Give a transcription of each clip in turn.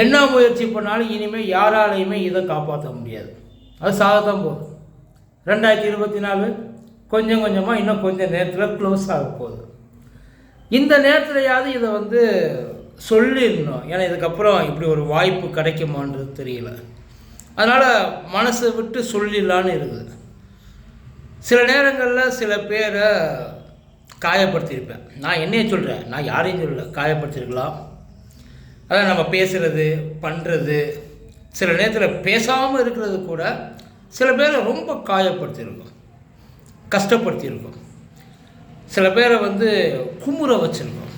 என்ன முயற்சி பண்ணாலும் இனிமேல் யாராலையுமே இதை காப்பாற்ற முடியாது. அது சாகத்தான் போகுது. ரெண்டாயிரத்தி இருபத்தி நாலு கொஞ்சம் கொஞ்சமாக இன்னும் கொஞ்சம் நேரத்தில் க்ளோஸ் ஆக போகுது. இந்த நேரத்துலையாவது இதை வந்து சொல்லிடணும். ஏன்னா இதுக்கப்புறம் இப்படி ஒரு வாய்ப்பு கிடைக்குமான்றது தெரியல. அதனால் மனசை விட்டு சொல்லிடலான்னு இருக்குது. சில நேரங்களில் சில பேரை காயப்படுத்தியிருப்பேன். நான் என்னைய சொல்கிறேன் நான் யாரையும் சொல்லலை. காயப்படுத்தியிருக்கலாம் அதான் நம்ம பேசுகிறது பண்ணுறது சில நேரத்தில் பேசாமல் இருக்கிறது கூட சில பேரை ரொம்ப காயப்படுத்தியிருக்கோம் கஷ்டப்படுத்தியிருக்கோம். சில பேரை வந்து குமுற வச்சுருக்கோம்.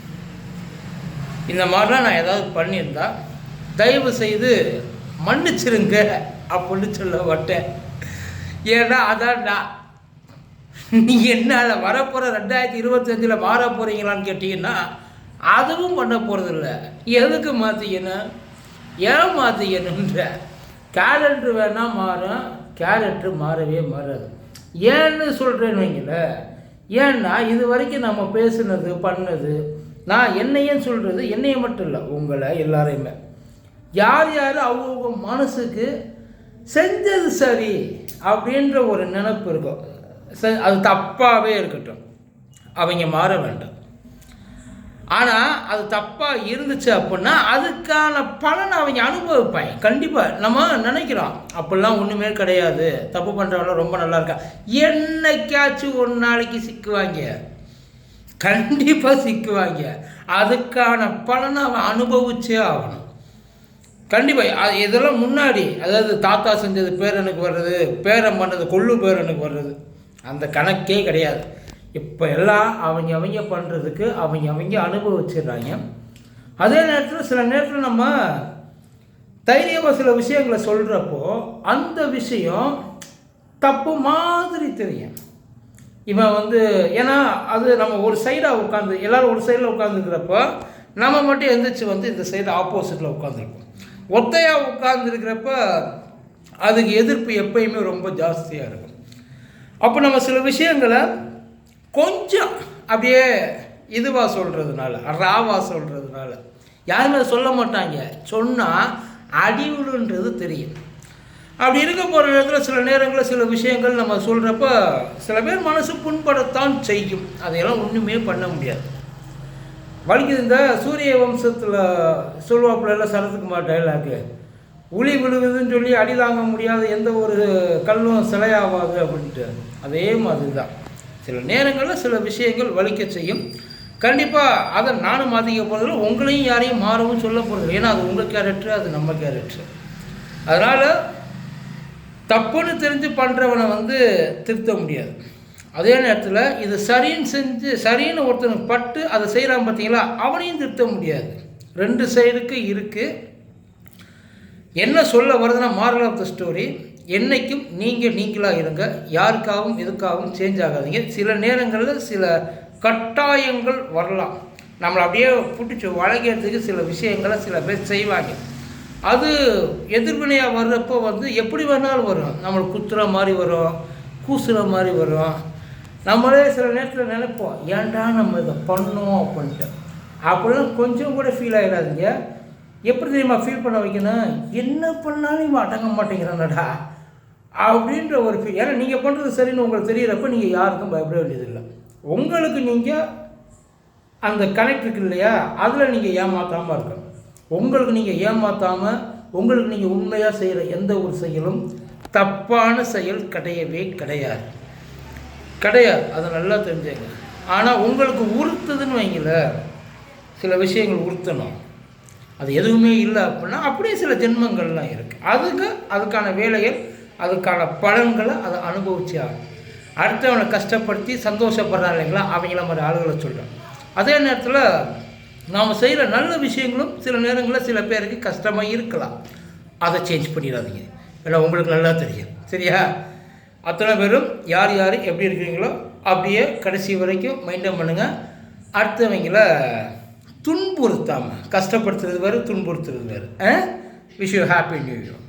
இந்த மாதிரிலாம் நான் ஏதாவது பண்ணியிருந்தா தயவு செய்து மன்னிச்சிருங்க அப்படின்னு சொல்ல மாட்டேன். ஏன்னா அதான் நான் நீ என்னால் வரப்போகிற ரெண்டாயிரத்தி இருபத்தஞ்சில் மாற போகிறீங்களான்னு கேட்டிங்கன்னா அதுவும் பண்ண போகிறதில்ல எதுக்கு மாற்றிக்கணும் ஏன் மாற்றிக்கணுன்ற கேலண்டர் வேணால் மாறும் கேலண்டர் மாறவே மாறாது. ஏன்னு சொல்கிறேன்னு வைங்களேன் ஏன்னா இது வரைக்கும் நம்ம பேசுனது பண்ணது நான் என்னையும் சொல்கிறது என்னையை மட்டும் இல்லை உங்களை எல்லாரையுமே. யார் யார் அவங்க மனசுக்கு செஞ்சது சரி அப்படின்ற ஒரு நினப்பு இருக்கும். அது தப்பாகவே இருக்கட்டும். அவங்க மாற வேண்டாம். ஆனால் அது தப்பாக இருந்துச்சு அப்படின்னா அதுக்கான பலனை அவங்க அனுபவிப்பாங்க. கண்டிப்பாக நம்ம நினைக்கிறோம் அப்படிலாம் ஒன்றுமே கிடையாது. தப்பு பண்ணுறவங்களாம் ரொம்ப நல்லா இருக்கா என்னைக்காச்சும் ஒரு நாளைக்கு சிக்குவாங்க. கண்டிப்பாக சிக்குவாங்க. அதுக்கான பலனை அவன் அனுபவிச்சே ஆகணும். கண்டிப்பாக அது இதெல்லாம் முன்னாடி அதாவது தாத்தா செஞ்சது பேரனுக்கு வர்றது பேரன் பண்ணது கொள்ளு பேரனுக்கு வர்றது அந்த கணக்கே கிடையாது. இப்போ எல்லாம் அவங்க அவங்க பண்ணுறதுக்கு அவங்க அவங்க அனுபவிச்சிடுறாங்க. அதே நேரத்தில் சில நேரத்தில் நம்ம தைரியமாக சில விஷயங்களை சொல்கிறப்போ அந்த விஷயம் தப்பு மாதிரி தெரியும். இவன் வந்து ஏன்னா அது நம்ம ஒரு சைடாக உட்காந்து எல்லாரும் ஒரு சைடில் உட்காந்துருக்கிறப்போ நம்ம மட்டும் எந்திரிச்சு வந்து இந்த சைடு ஆப்போசிட்டில் உட்காந்துருப்போம் ஒத்தையாக உட்காந்துருக்கிறப்ப அதுக்கு எதிர்ப்பு எப்பயுமே ரொம்ப ஜாஸ்தியாக இருக்கும். அப்போ நம்ம சில விஷயங்களை கொஞ்சம் அப்படியே இதுவாக சொல்கிறதுனால ராவாக சொல்கிறதுனால யாருமே சொல்ல மாட்டாங்க. சொன்னால் அடிவுடுன்றது தெரியும். அப்படி இருக்க போகிற நேரத்தில் சில நேரங்களில் சில விஷயங்கள் நம்ம சொல்கிறப்ப சில பேர் மனசு புண்படத்தான் செய்யும். அதையெல்லாம் ஒன்றுமே பண்ண முடியாது. வலிக்குது இந்த சூரிய வம்சத்தில் சொல்லுவாப்புல எல்லாம் சரத்குமார் டைலாக்கு உளி விழுகுதுன்னு சொல்லி அடி தாங்க முடியாத எந்த ஒரு கல்லும் சிலையாகாது அப்படின்ட்டு. அதே மாதிரி தான் சில நேரங்களில் சில விஷயங்கள் வலிக்க செய்யும். கண்டிப்பாக அதை நானும் மாற்றிக்க போகிறதில்ல உங்களையும் யாரையும் மாறவும் சொல்ல போகிறது ஏன்னா அது உங்கள் கேரக்டர் அது நம்ம கேரக்டர் அதனால் தப்புன்னு தெரிஞ்சு பண்ணுறவனை வந்து திருத்த முடியாது. அதே நேரத்தில் இது சரின்னு செஞ்சு சரின்னு ஒருத்தனுக்கு பட்டு அதை செய்கிறான் பார்த்தீங்களா? அவனையும் திருத்த முடியாது. ரெண்டு சைடுக்கு இருக்குது என்ன சொல்ல வருதுன்னா மாரல் ஆஃப் த ஸ்டோரி என்றைக்கும் நீங்கள் நீங்களாக இருங்க. யாருக்காகவும் எதுக்காகவும் சேஞ்ச் ஆகாதீங்க. சில நேரங்களில் சில கட்டாயங்கள் வரலாம். நம்மளை அப்படியே பிடிச்சி வளைக்கிறதுக்கு சில விஷயங்களை சில பேர் செய்வாங்க. அது எதிர்வினையாக வர்றப்போ வந்து எப்படி வேணாலும் வரும். நம்மளுக்கு குத்துற மாதிரி வரும் கூசுற மாதிரி வரும். நம்மளே சில நேரத்தில் நினைப்போம் ஏன்டா நம்ம இதை பண்ணோம்? அப்படின்ட்டு. அப்படிலாம் கொஞ்சம் கூட ஃபீல் ஆகிடாதீங்க எப்படி தெரியுமா ஃபீல் பண்ண வைக்கணும்? என்ன பண்ணாலும் இவன் அடங்க மாட்டேங்கிறானடா. அப்படின்ற ஒரு ஃபீல் ஏன்னா நீங்கள் பண்ணுறது சரின்னு உங்களுக்கு தெரியிறப்ப நீங்கள் யாருக்கும் பயப்பட வேண்டியதில்லை. உங்களுக்கு நீங்கள் அந்த கனெக்ட் இருக்கு இல்லையா? அதில் நீங்கள் ஏமாற்றாமல் இருக்கணும். உங்களுக்கு நீங்கள் ஏமாற்றாமல் உங்களுக்கு நீங்கள் உண்மையாக செய்கிற எந்த ஒரு செயலும் தப்பான செயல் கிடையவே கிடையாது. கிடையாது. அதை நல்லா தெரிஞ்சுங்க. ஆனால் உங்களுக்கு உறுத்துதுன்னு வைங்களேன் சில விஷயங்கள் உறுத்தணும். அது எதுவுமே இல்லை அப்படின்னா அப்படியே சில ஜென்மங்கள்லாம் இருக்குது அதுக்கு அதுக்கான வேலைகள் அதுக்கான பலன்களை அதை அனுபவிச்சு ஆகும் அடுத்தவனை கஷ்டப்படுத்தி சந்தோஷப்படுறாங்க இல்லைங்களா? அவங்கள மாதிரி ஆளுகளை சொல்கிறேன் அதே நேரத்தில் நாம் செய்கிற நல்ல விஷயங்களும் சில நேரங்களில் சில பேருக்கு கஷ்டமாக இருக்கலாம். அதை சேஞ்ச் பண்ணிடாதீங்க. ஏன்னா உங்களுக்கு நல்லா தெரியும். சரியா? அத்தனை பேரும் யார் யார் எப்படி இருக்கிறீங்களோ அப்படியே கடைசி வரைக்கும் மைண்டன் பண்ணுங்கள் அடுத்தவங்கள துன்புறுத்தாமல் கஷ்டப்படுத்துறது வேறு துன்புறுத்துறது வேறு. Wish you happy new year